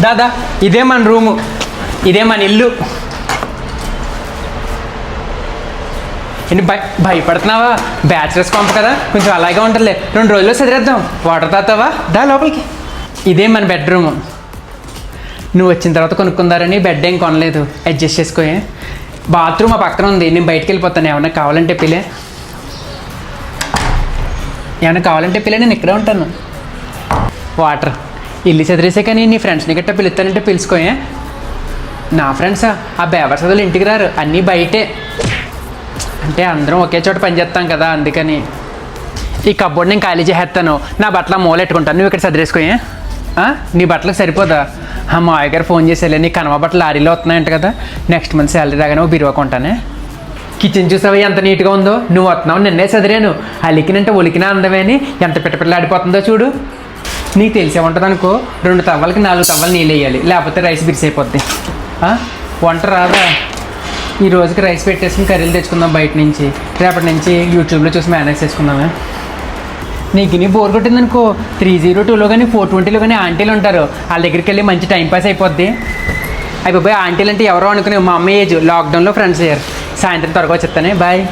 దాదా ఇదే మన రూము. ఇదే మన ఇల్లు. ఏంటి భయ భయపడుతున్నావా? బ్యాచిలర్స్ పంప కదా? కొంచెం అలాగే ఉంటుందిలే. రెండు రోజుల్లో చదివేద్దాం వాటర్ తాతావా దా లోపలికి. ఇదే మన బెడ్రూమ్. నువ్వు వచ్చిన తర్వాత కొనుక్కుందారని బెడ్ ఏం కొనలేదు. అడ్జస్ట్ చేసుకోయే బాత్రూమ్ ఆ పక్కన ఉంది. నేను బయటికి వెళ్ళిపోతాను. ఏమన్నా కావాలంటే పిల్లే ఏమైనా కావాలంటే పిల్లే నేను ఇక్కడే ఉంటాను. వాటర్. ఇల్లు చదివేసే కానీ నీ ఫ్రెండ్స్ని గట్టా పిలుస్తానంటే పిలుచుకోయే. నా ఫ్రెండ్స్ ఆ బేవర్ చదువులు ఇంటికి రారు. అన్నీ బయటే. అంటే అందరం ఒకే చోట పనిచేస్తాం కదా అందుకని. ఈ కబ్బోర్డ్ నేను ఖాళీ చేసేస్తాను. నా బట్టలు మూలెట్టుకుంటాను నువ్వు ఇక్కడ చదివేసుకోయే నీ బట్టలకు సరిపోదా? ఆ మావయ్య గారు ఫోన్ చేసేలే నీ కనవ బట్టలు లారీలో వస్తున్నాయంట కదా. నెక్స్ట్ మంత్ శాలరీ రాగానే నువ్వు బిరువా కొంటానే. కిచెన్ చూసావా ఎంత నీట్గా ఉందో? నువ్వు వస్తున్నావు నిన్నే చదివాను అలికినంటే ఒలికినా అందమే అని ఎంత పిట్టపిట్టలాడిపోతుందో చూడు. నీకు తెలిసే ఉంటుంది అనుకో రెండు తవ్వలకి నాలుగు తవ్వలు నీళ్ళు వేయాలి. లేకపోతే రైస్ బిర్స్ అయిపోద్ది. వంట రాదా? ఈ రోజుకి రైస్ పెట్టేసుకుని కర్రీలు తెచ్చుకుందాం బయట నుంచి. రేపటి నుంచి యూట్యూబ్లో చూసి మేనేజ్ చేసుకుందామే. నీకు నీ బోర్ కొట్టిందనుకో త్రీ జీరో టూలో కానీ ఫోర్ ట్వంటీలో కానీ ఆంటీలు ఉంటారు. వాళ్ళ దగ్గరికి వెళ్ళి మంచి టైం పాస్ అయిపోద్ది. అయిపోయి ఆంటీలు అంటే ఎవరో అనుకునే మా అమ్మ ఏజ్. లాక్డౌన్లో ఫ్రెండ్స్ అయ్యారు. సాయంత్రం త్వరగా వచ్చేస్తానే. బాయ్